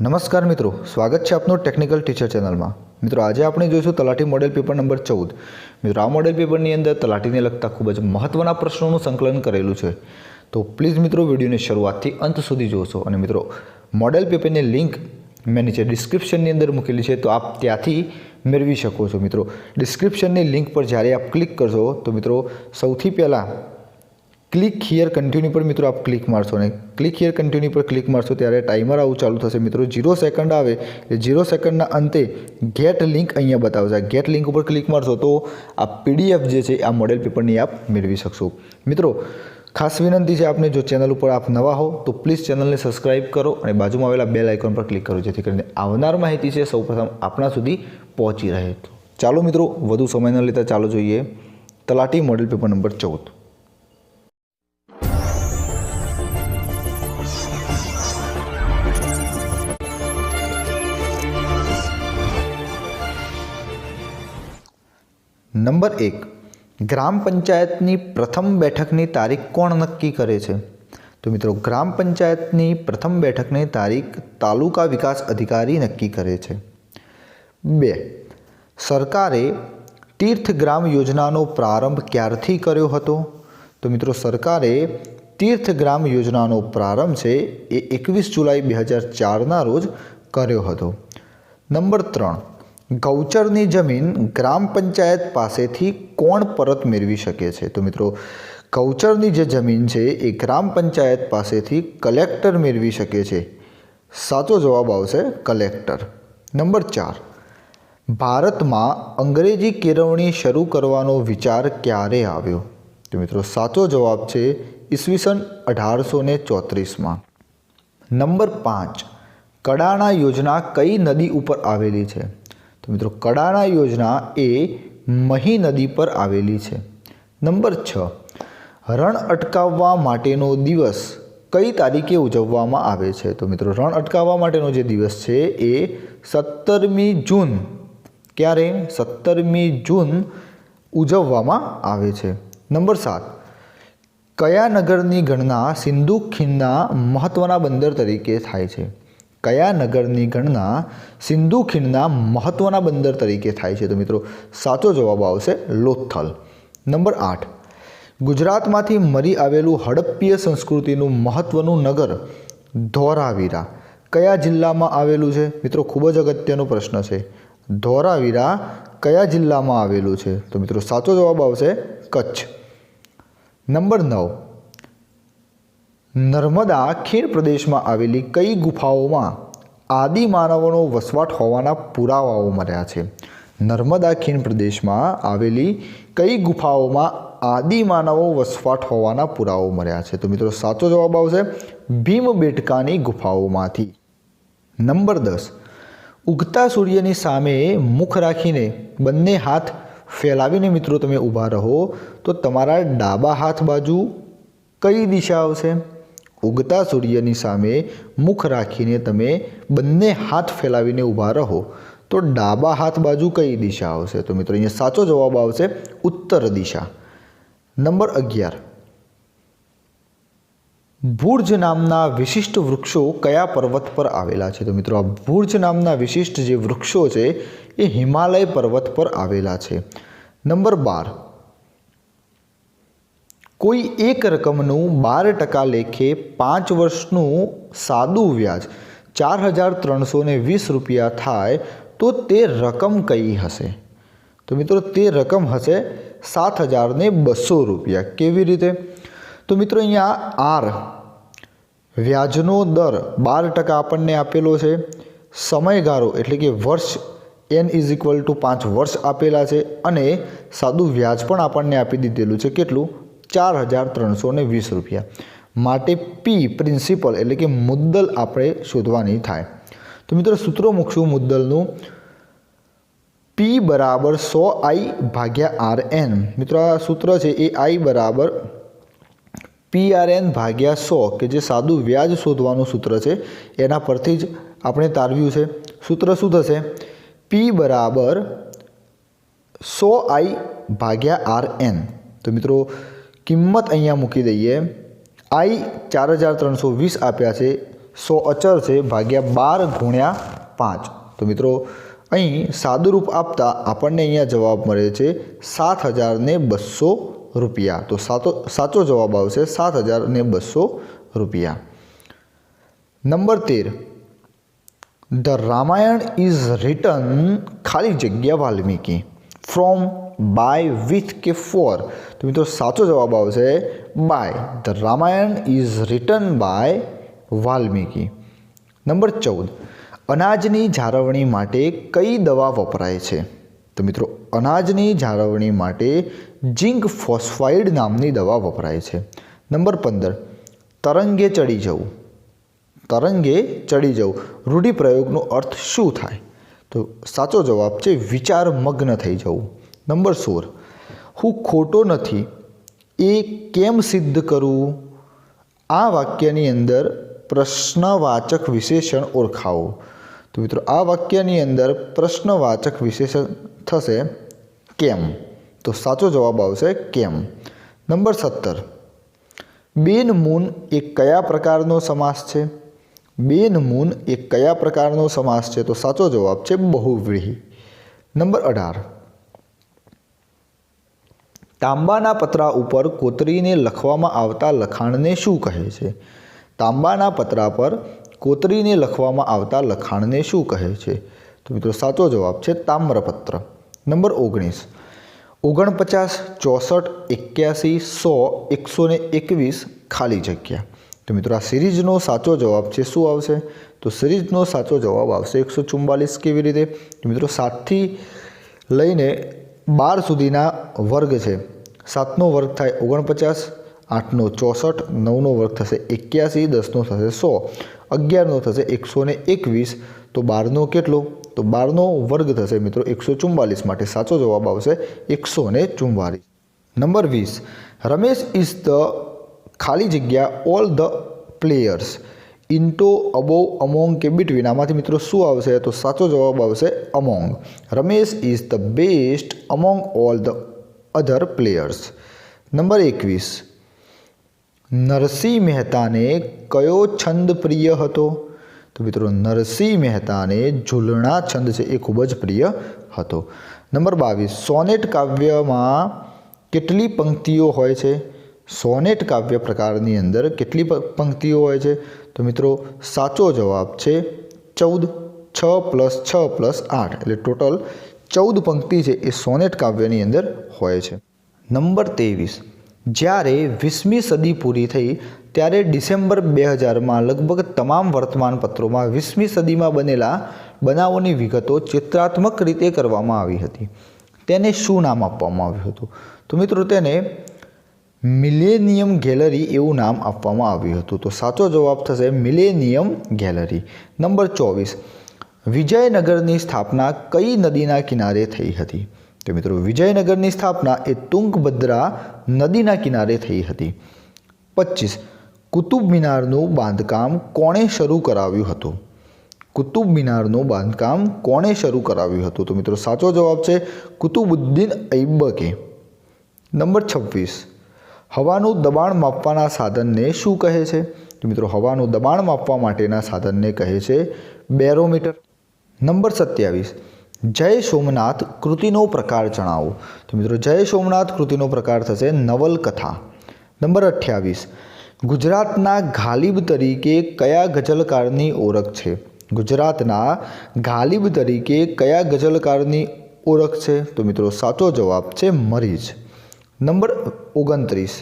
નમસ્કાર મિત્રો, સ્વાગત છે આપનું ટેકનિકલ ટીચર ચેનલમાં મિત્રો, આજે આપણે જોઈશું તલાટી મોડેલ પેપર નંબર ચૌદ. મિત્રો, આ મોડેલ પેપરની અંદર તલાટીને લગતા ખૂબ જ મહત્ત્વના પ્રશ્નોનું સંકલન કરેલું છે. તો પ્લીઝ મિત્રો, વિડીયોની શરૂઆતથી અંત સુધી જોશો. અને મિત્રો મોડેલ પેપરની લિંક મેં નીચે ડિસ્ક્રિપ્શનની અંદર મૂકેલી છે, તો આપ ત્યાંથી મેળવી શકો છો. મિત્રો ડિસ્ક્રિપ્શનની લિંક પર જ્યારે આપ ક્લિક કરશો, તો મિત્રો, સૌથી પહેલાં ક્લિક હિયર કન્ટિન્યુ પર મિત્રો આપ ક્લિક મારશો અને ક્લિક હિયર કન્ટિન્યુ પર ક્લિક મારશો ત્યારે ટાઈમર આવું ચાલુ થશે. મિત્રો જીરો સેકન્ડ આવે એ જીરો સેકન્ડના અંતે ગેટ લિંક અહીંયા બતાવશે. ગેટ લિંક ઉપર ક્લિક મારશો તો આ પીડીએફ જે છે આ મોડેલ પેપરની આપ મેળવી શકશો. મિત્રો, ખાસ વિનંતી છે આપને જો ચેનલ ઉપર આપ નવા હો તો પ્લીઝ ચેનલને સબસ્ક્રાઇબ કરો અને બાજુમાં આવેલા બેલ આઇકોન પર ક્લિક કરો, જેથી કરીને આવનાર માહિતી છે સૌપ્રથમ આપણા સુધી પહોંચી રહે. ચાલો મિત્રો, વધુ સમય ન લેતા ચાલો જોઈએ તલાટી મોડેલ પેપર નંબર ચૌદ. નંબર એક, ગ્રામ પંચાયતની પ્રથમ બેઠકની તારીખ કોણ નક્કી કરે છે? તો મિત્રો, ગ્રામ પંચાયતની પ્રથમ બેઠકની તારીખ તાલુકા વિકાસ અધિકારી નક્કી કરે છે. બે, સરકારે તીર્થગ્રામ યોજનાનો પ્રારંભ ક્યારથી કર્યો હતો? તો મિત્રો, સરકારે તીર્થગ્રામ યોજનાનો પ્રારંભ છે એ એકવીસ જુલાઈ બે હજાર ચારના રોજ કર્યો હતો. નંબર ત્રણ ગૌચરની જમીન ગ્રામ પંચાયત પાસેથી કોણ પરત મેળવી શકે છે? તો મિત્રો, ગૌચરની જે જમીન છે એ ગ્રામ પંચાયત પાસેથી કલેક્ટર મેળવી શકે છે. સાચો જવાબ આવશે કલેક્ટર. નંબર ચાર. ભારતમાં અંગ્રેજી કેળવણી શરૂ કરવાનો વિચાર ક્યારે આવ્યો? તો મિત્રો, સાચો જવાબ છે ઈસવીસન અઢારસો ને ચોત્રીસમાં. નંબર પાંચ. કડાણા યોજના કઈ નદી ઉપર આવેલી છે? તો મિત્રો, કડાણા યોજના એ મહી નદી પર આવેલી છે. નંબર છ, રણ અટકાવવા માટેનો દિવસ કઈ તારીખે ઉજવવામાં આવે છે? તો મિત્રો, રણ અટકાવવા માટેનો જે દિવસ છે એ સત્તરમી જૂન. ક્યારે? સત્તરમી જૂન ઉજવવામાં આવે છે. નંબર સાત, કયા નગરની ગણના સિંધુ ખીણના મહત્ત્વના બંદર તરીકે થાય છે? કયા નગરની ગણના સિંધુ ખીણના મહત્ત્વના બંદર તરીકે થાય છે. તો મિત્રો, સાચો જવાબ આવશે લોથલ. નંબર આઠ. ગુજરાતમાંથી મરી આવેલું હડપ્પીય સંસ્કૃતિનું મહત્ત્વનું નગર ધોરાવીરા. કયા જિલ્લામાં આવેલું છે? મિત્રો, ખૂબ જ અગત્યનો પ્રશ્ન છે. ધોરાવીરા કયા જિલ્લામાં આવેલું છે? તો મિત્રો, સાચો જવાબ આવશે કચ્છ. નંબર નવ. નર્મદા ખીણ પ્રદેશમાં આવેલી કઈ ગુફાઓમાં આદિ માનવોનો વસવાટ હોવાના પુરાવાઓ મળ્યા છે? નર્મદા ખીણ પ્રદેશમાં આવેલી કઈ ગુફાઓમાં આદિ માનવો વસવાટ હોવાના પુરાવો મળ્યા છે? તો મિત્રો, સાચો જવાબ આવશે ભીમબેટકાની ગુફાઓમાંથી. નંબર દસ. ઉગતા સૂર્યની સામે મુખ રાખીને બંને હાથ ફેલાવીને મિત્રો તમે ઊભા રહો, તો તમારા ડાબા હાથ બાજુ કઈ દિશા આવશે? ઉગતા સૂર્યની સામે મુખ રાખીને તમે બંને હાથ ફેલાવીને ઊભા રહો. તો ડાબા હાથ બાજુ કઈ દિશા આવશે? તો મિત્રો, અહીંયા સાચો જવાબ આવશે ઉત્તર દિશા. નંબર અગિયાર. ભુર્જ નામના વિશિષ્ટ વૃક્ષો કયા પર્વત પર આવેલા છે? તો મિત્રો, આ ભુર્જ નામના વિશિષ્ટ જે વૃક્ષો છે, એ હિમાલય પર્વત પર આવેલા છે. નંબર બાર. કોઈ એક રકમનું બાર ટકા લેખે પાંચ વર્ષનું સાદું વ્યાજ ચાર હજાર ત્રણસો વીસ રૂપિયા થાય તો તે રકમ કઈ હશે? તો મિત્રો તે રકમ હશે સાત હજાર ને બસો રૂપિયા. કેવી રીતે? તો મિત્રો અહીંયા આર વ્યાજનો દર બાર ટકા આપણને આપેલો છે. સમયગાળો એટલે કે વર્ષ એન ઇઝ ઇક્વલ ટુ પાંચ વર્ષ આપેલા છે અને સાદું વ્યાજ પણ આપણને આપી દીધેલું છે. કેટલું? ચાર હજાર ત્રણસો ને વીસ રૂપિયા. માટે પી પ્રિન્સિપલ એટલે કે મુદ્દલ આપણે શોધવાની થાય. તો મિત્રો સૂત્રો મૂકશું મુદ્દલનું. પી બરાબર સો આઈ ભાગ્યા આર એન. મિત્રો આ સૂત્ર છે એ આઈ બરાબર પી આર એન ભાગ્યા સો, કે જે સાદું વ્યાજ શોધવાનું સૂત્ર છે, એના પરથી જ આપણે તારવ્યું છે. સૂત્ર શું થશે? પી બરાબર સો આઈ ભાગ્યા આર એન. તો મિત્રો કિંમત અહીંયા મૂકી દઈએ. આઈ ચાર હજાર ત્રણસો વીસ આપ્યા છે. સો અચર છે, ભાગ્યા બાર ગુણ્યા પાંચ. તો મિત્રો, અહીં સાદુરૂપ આપતા આપણને અહીંયા જવાબ મળે છે સાત હજાર ને બસો રૂપિયા. તો સાતો, સાચો જવાબ આવશે સાત હજાર ને બસો રૂપિયા. નંબર તેર. ધ રામાયણ ઇઝ રિટન ખાલી જગ્યા વાલ્મીકી. ફ્રોમ બાય વિથ કે ફોર તો મિત્રો, સાચો જવાબ આવશે by the Ramayana is written by Valmiki. Number ચૌદ. અનાજની જાળવણી માટે કઈ દવા વપરાય છે? તો મિત્રો, અનાજની જાળવણી માટે ઝિંક ફોસ્ફાઇડ નામની દવા વપરાય છે. નંબર પંદર. તરંગે ચડી જવું. તરંગે ચડી જવું. રૂઢિપ્રયોગનો અર્થ શું થાય? તો સાચો જવાબ છે, વિચાર મગ્ન થઈ જવું. નંબર સોળ. હું ખોટો નથી. એ કેમ સિદ્ધ કરવું આ વાક્યની અંદર પ્રશ્નવાચક વિશેષણ ઓળખાવો. તો મિત્રો, આ વાક્યની અંદર પ્રશ્નવાચક વિશેષણ થશે કેમ? તો સાચો જવાબ આવશે કેમ? નંબર સત્તર. બેન મૂન એ કયા પ્રકારનો સમાસ છે? બેન મૂન એ કયા પ્રકારનો સમાસ છે? તો સાચો જવાબ છે બહુવ્રીહી. નંબર અઢાર. તાંબાના પતરા ઉપર કોતરીને લખવામાં આવતા લખાણને શું કહે છે? તાંબાના પતરા પર કોતરીને લખવામાં આવતા લખાણને શું કહે છે? તો મિત્રો, સાચો જવાબ છે તામ્રપત્ર. નંબર ઓગણીસ. ઓગણપચાસ, ચોસઠ, એક્યાસી, સો, એકસો ને એકવીસ ખાલી જગ્યા. તો મિત્રો, આ સિરીઝનો સાચો જવાબ છે શું આવશે? તો સિરીઝનો સાચો જવાબ આવશે એકસો ચુમ્બાલીસ કેવી રીતે? મિત્રો, સાતથી લઈને બાર સુધીના વર્ગ છે. સાતનો વર્ગ થાય ઓગણપચાસ, આઠનો ચોસઠ, નવનો વર્ગ થશે એક્યાસી, દસનો થશે સો, અગિયારનો થશે એકસો ને એકવીસ. તો બારનો કેટલો? તો બારનો વર્ગ થશે મિત્રો એકસો ચુમ્માલીસ માટે સાચો જવાબ આવશે એકસો ને ચુમ્માલીસ નંબર વીસ. રમેશ ઇઝ ધ ખાલી જગ્યા all the players. Into above among કે બિટવીન. આમાંથી મિત્રો શું આવશે? તો સાચો જવાબ આવશે among. Ramesh is the best among all the other players number એકવીસ. નરસિંહ મહેતાને કયો છંદ પ્રિય હતો? તો મિત્રો નરસિંહ મહેતાને ઝૂલણા છંદ છે એ ખૂબ જ પ્રિય હતો. નંબર બાવીસ. સોનેટ કાવ્યમાં કેટલી પંક્તિઓ હોય છે? સોનેટ કાવ્ય પ્રકારની અંદર કેટલી પંક્તિઓ હોય છે? તો મિત્રો, સાચો જવાબ છે ચૌદ, છ પ્લસ છ પ્લસ આઠ. એટલે ટોટલ ચૌદ પંક્તિ છે એ સોનેટ કાવ્યની અંદર હોય છે. નંબર ત્રેવીસ. જ્યારે વીસમી સદી પૂરી થઈ, ત્યારે ડિસેમ્બર બે હજારમાં લગભગ તમામ વર્તમાનપત્રોમાં વીસમી સદીમાં બનેલા બનાવોની વિગતો ચિત્રાત્મક રીતે કરવામાં આવી હતી. તેને શું નામ આપવામાં આવ્યું હતું? તો મિત્રો, તેને મિલેનિયમ ગેલેરી એવું નામ આપવામાં આવ્યું હતું. તો સાચો જવાબ થશે મિલેનિયમ ગેલેરી. નંબર ચોવીસ. વિજયનગરની સ્થાપના કઈ નદીના કિનારે થઈ હતી? તો મિત્રો, વિજયનગરની સ્થાપના એ તુંગભદ્રા નદીના કિનારે થઈ હતી. પચીસ. કુતુબ મિનારનું બાંધકામ કોણે શરૂ કરાવ્યું હતું? કુતુબ મિનારનું બાંધકામ કોણે શરૂ કરાવ્યું હતું? તો મિત્રો, સાચો જવાબ છે કુતુબુદ્દીન ઐબકે. નંબર છવ્વીસ. હવાનું દબાણ માપવાના સાધનને શું કહે છે? તો મિત્રો, હવાનું દબાણ માપવા માટેના સાધનને કહે છે બેરોમીટર. નંબર સત્યાવીસ. જય સોમનાથ કૃતિનો પ્રકાર જણાવો. તો મિત્રો, જય સોમનાથ કૃતિનો પ્રકાર થશે નવલકથા. નંબર અઠ્યાવીસ. ગુજરાતના ગાલિબ તરીકે કયા ગઝલકારની ઓળખ છે? ગુજરાતના ગાલિબ તરીકે કયા ગઝલકારની ઓળખ છે? તો મિત્રો, સાચો જવાબ છે મરીજ નંબર ઓગણત્રીસ.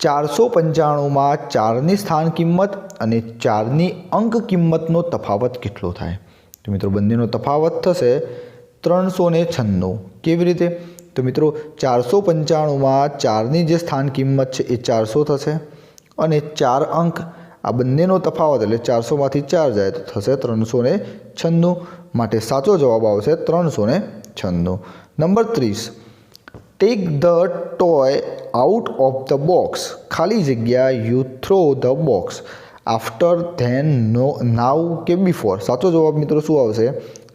ચારસો પંચાણુંમાં ચારની સ્થાન કિંમત અને ચારની અંક કિંમતનો તફાવત કેટલો થાય? તો મિત્રો બંનેનો તફાવત થશે ત્રણસો ને છન્નું. કેવી રીતે? તો મિત્રો ચારસો પંચાણુંમાં ચારની જે સ્થાન કિંમત છે એ ચારસો થશે અને ચાર અંક આ બંનેનો તફાવત એટલે ચારસોમાંથી ચાર જાય તો થશે ત્રણસો છન્નું. માટે સાચો જવાબ આવશે ત્રણસો છન્નું. નંબર ત્રીસ. Take the toy out of the box ખાલી જગ્યા you throw the box after then no now કે બિફોર સાચો જવાબ મિત્રો શું આવશે?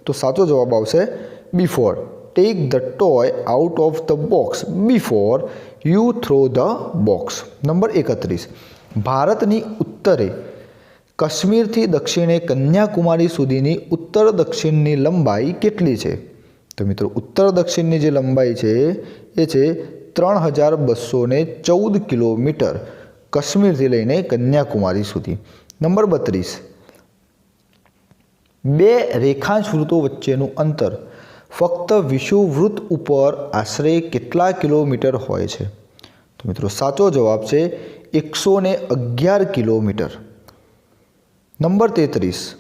તો સાચો જવાબ આવશે before take the toy out of the box before you throw the box number એકત્રીસ. ભારતની ઉત્તરે કાશ્મીરથી દક્ષિણે કન્યાકુમારી સુધીની ઉત્તર દક્ષિણની લંબાઈ કેટલી છે? તો મિત્રો, ઉત્તર દક્ષિણની જે લંબાઈ છે, એ છે ત્રણ હજાર બસો ચૌદ કિલોમીટર કાશ્મીરથી લઈને કન્યાકુમારી સુધી. નંબર બત્રીસ. બે રેખાંશ વૃત્તો વચ્ચેનું અંતર ફક્ત વિષુવવૃત્ત ઉપર આશરે કેટલા કિલોમીટર હોય છે? તો મિત્રો, સાચો જવાબ છે એકસો અગિયાર કિલોમીટર. નંબર તેત્રીસ.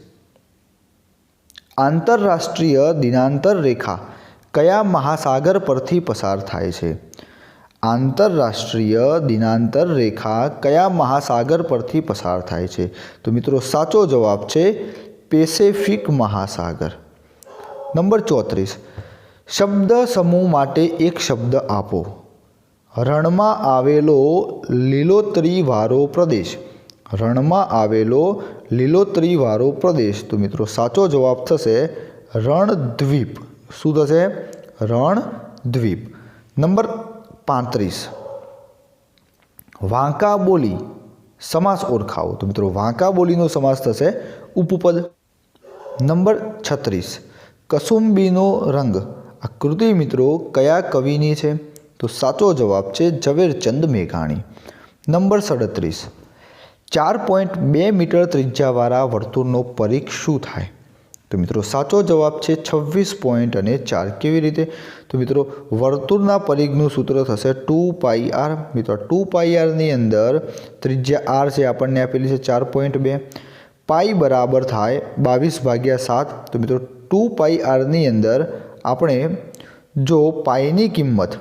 આંતરરાષ્ટ્રીય દિનાંતર રેખા કયા મહાસાગર પરથી પસાર થાય છે? આંતરરાષ્ટ્રીય દિનાંતર રેખા કયા મહાસાગર પરથી પસાર થાય છે? તો મિત્રો, સાચો જવાબ છે પેસેફિક મહાસાગર. નંબર ચોત્રીસ. શબ્દ સમૂહ માટે એક શબ્દ આપો. રણમાં આવેલો લીલોતરીવાળો પ્રદેશ. રણમાં આવેલો લીલોતરીવાળો પ્રદેશ. તો મિત્રો, સાચો જવાબ થશે રણદ્વીપ. શું થશે? રણદ્વીપ. નંબર પાંત્રીસ. વાંકા બોલી સમાસ ઓળખાવો. તો મિત્રો, વાંકા બોલીનો સમાસ થશે ઉપપદ. નંબર છત્રીસ. કસુંબીનો રંગ. આ કૃતિ મિત્રો કયા કવિની છે? તો સાચો જવાબ છે ઝવેરચંદ મેઘાણી. નંબર સડત્રીસ. ચાર પોઈન્ટ બે મીટર ત્રિજ્યાવાળા વર્તુળનો પરિઘ શું થાય? તો મિત્રો, સાચો જવાબ છે છવ્વીસ પોઈન્ટ અને ચાર. કેવી રીતે? તો મિત્રો, વર્તુળના પરિઘનું સૂત્ર થશે ટુ પાઈ આર. મિત્રો, ટુ પાઈ આરની અંદર ત્રિજ્યા આર છે આપણને આપેલી છે ચાર પોઈન્ટ બે. પાઈ બરાબર થાય બાવીસ ભાગ્યા સાત. તો મિત્રો, ટુ પાઈ આરની અંદર આપણે જો પાઈની કિંમત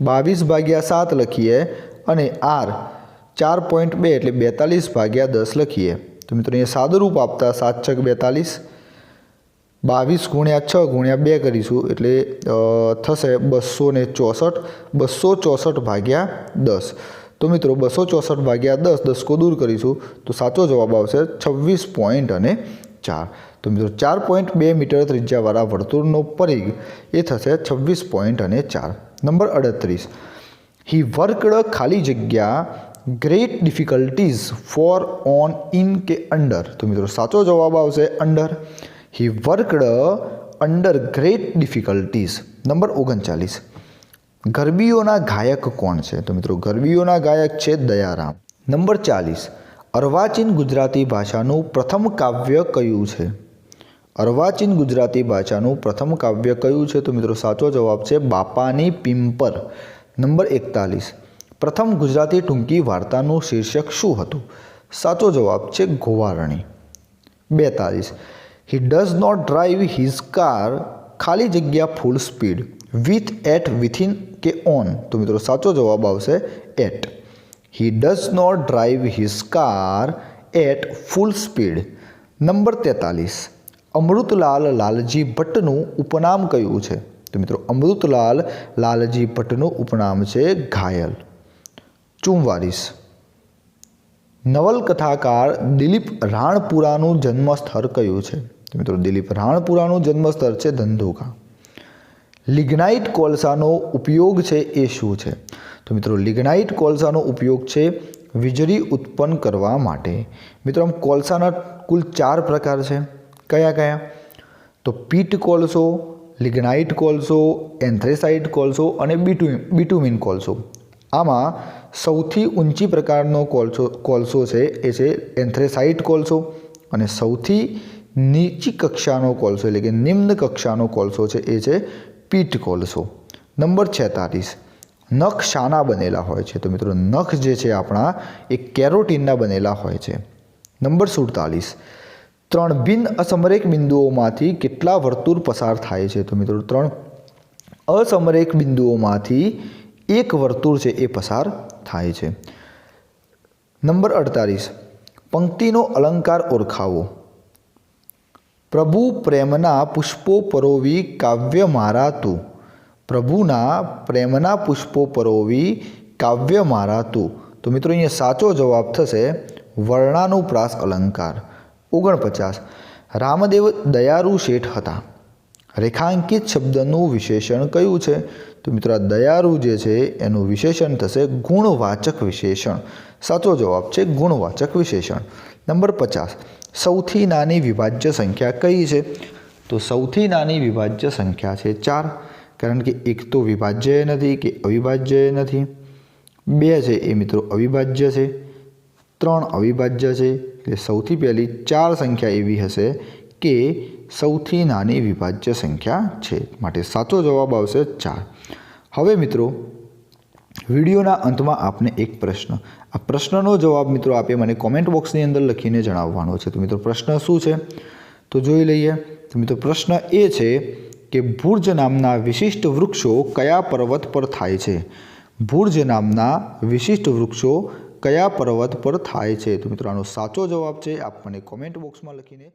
બાવીસ ભાગ્યા સાત લખીએ અને આર ચાર પોઈન્ટ બે એટલે બેતાલીસ ભાગ્યા દસ લખીએ. તો મિત્રો અહીંયા સાદુરૂપ આપતા સાત છક બેતાલીસ, બાવીસ ગુણ્યા છ ગુણ્યા બે કરીશું એટલે થશે બસો ને ચોસઠ, બસો ચોસઠ ભાગ્યા દસ. તો મિત્રો બસો ચોસઠ ભાગ્યા દસ, દસકો દૂર કરીશું તો સાચો જવાબ આવશે છવ્વીસ પોઈન્ટ અને ચાર. તો મિત્રો ચાર પોઈન્ટ બે મીટર ત્રિજ્યાવાળા વર્તુળનો પરિઘ, એ થશે છવ્વીસ પોઈન્ટ અને ચાર. નંબર અડત્રીસ. હી વર્કડ ખાલી જગ્યા great difficulties for on in કે અંડર તો મિત્રો, સાચો જવાબ આવશે under he worked under great difficulties number ઓગણચાલીસ. ગરબીઓના ગાયક કોણ છે? તો મિત્રો, ગરબીઓના ગાયક છે દયારામ. નંબર ચાલીસ. અર્વાચીન ગુજરાતી ભાષાનું પ્રથમ કાવ્ય કયું છે? અર્વાચીન ગુજરાતી ભાષાનું પ્રથમ કાવ્ય કયું છે? તો મિત્રો, સાચો જવાબ છે બાપાની પિંપર નંબર એકતાલીસ. પ્રથમ ગુજરાતી ટૂંકી વાર્તાનું શીર્ષક શું હતું? સાચો જવાબ છે ગોવારણી. બેતાલીસ. He does not drive his car ખાલી જગ્યા full speed with at within કે ઓન તો મિત્રો સાચો જવાબ આવશે at he does not drive his car at full speed number તેતાલીસ. અમૃતલાલ લાલજી ભટ્ટનું ઉપનામ કયું છે? તો મિત્રો અમૃતલાલ લાલજી ભટ્ટનું ઉપનામ છે ઘાયલ. ચુમ્વાલીસ નવલકથાકાર દિલીપ રાણપુરાનું જન્મસ્થળ કયું છે? મિત્રો દિલીપ રાણપુરાનું જન્મસ્થળ છે ધંધોકા. લિગ્નાઇટ કોલસાનો ઉપયોગ છે એ શું છે? તો મિત્રો લિગ્નાઇટ કોલસાનો ઉપયોગ છે વીજળી ઉત્પન્ન કરવા માટે. મિત્રો આમ કોલસાના કુલ ચાર પ્રકાર છે. કયા કયા? તો પીટ કોલસો, લિગ્નાઇટ કોલસો, એન્થ્રેસાઇટ કોલસો અને બીટુ, બીટુમિન કોલસો. આમાં સૌથી ઊંચી પ્રકારનો કોલસો કોલસો છે, એ છે એન્થ્રેસાઇટ કોલસો અને સૌથી નીચી કક્ષાનો કોલસો એટલે કે નિમ્ન કક્ષાનો કોલસો છે, એ છે પીટ કોલસો. નંબર છેતાલીસ. નખ શાના બનેલા હોય છે. તો મિત્રો, નખ જે છે આપણા, એ કેરોટીનના બનેલા હોય છે. નંબર સુડતાલીસ. ત્રણ બિન અસમરેક બિંદુઓમાંથી કેટલા વર્તુળ પસાર થાય છે? તો મિત્રો, ત્રણ અસમરેક બિંદુઓમાંથી એક વર્તુળ છે એ પસાર થાય છે. નંબર અડતાલીસ, પંક્તિનો અલંકાર ઓળખાવો. પ્રભુ પ્રેમના પુષ્પો પરોવી કાવ્ય મારા તું પ્રભુના પ્રેમના પુષ્પો પરોવી કાવ્ય મારા તું તો મિત્રો અહીંયા સાચો જવાબ થશે વર્ણાનુપ્રાસ અલંકાર. ઓગણપચાસ, રામદેવ દયારુ શેઠ હતા. રેખાંકિત શબ્દનું વિશેષણ કયું છે? તો મિત્રો દયારુ જે છે, એનું વિશેષણ થશે ગુણવાચક વિશેષણ. સાચો જવાબ છે ગુણવાચક વિશેષણ. નંબર પચાસ, સૌથી નાની વિભાજ્ય સંખ્યા કઈ છે? તો સૌથી નાની વિભાજ્ય સંખ્યા છે ચાર, કારણ કે એક તો વિભાજ્ય નથી કે અવિભાજ્ય નથી. બે છે એ મિત્રો અવિભાજ્ય છે. ત્રણ અવિભાજ્ય છે. એટલે સૌથી પહેલી ચાર સંખ્યા એવી હશે કે સૌથી નાની વિભાજ્ય સંખ્યા છે. માટે સાચો જવાબ આવશે ચાર. હવે મિત્રો, વિડીયોના અંતમાં આપને એક પ્રશ્ન. આ પ્રશ્નનો જવાબ મિત્રો આપે મને કોમેન્ટ બોક્સની અંદર લખીને જણાવવાનો છે. તો મિત્રો, પ્રશ્ન શું છે? તો જોઈ લઈએ. તો મિત્રો, પ્રશ્ન એ છે કે ભુર્જ નામના વિશિષ્ટ વૃક્ષો કયા પર્વત પર થાય છે? ભુર્જ નામના વિશિષ્ટ વૃક્ષો કયા પર્વત પર થાય છે? તો મિત્રો, આનો સાચો જવાબ છે. આપ મને કોમેન્ટ બોક્સમાં લખીને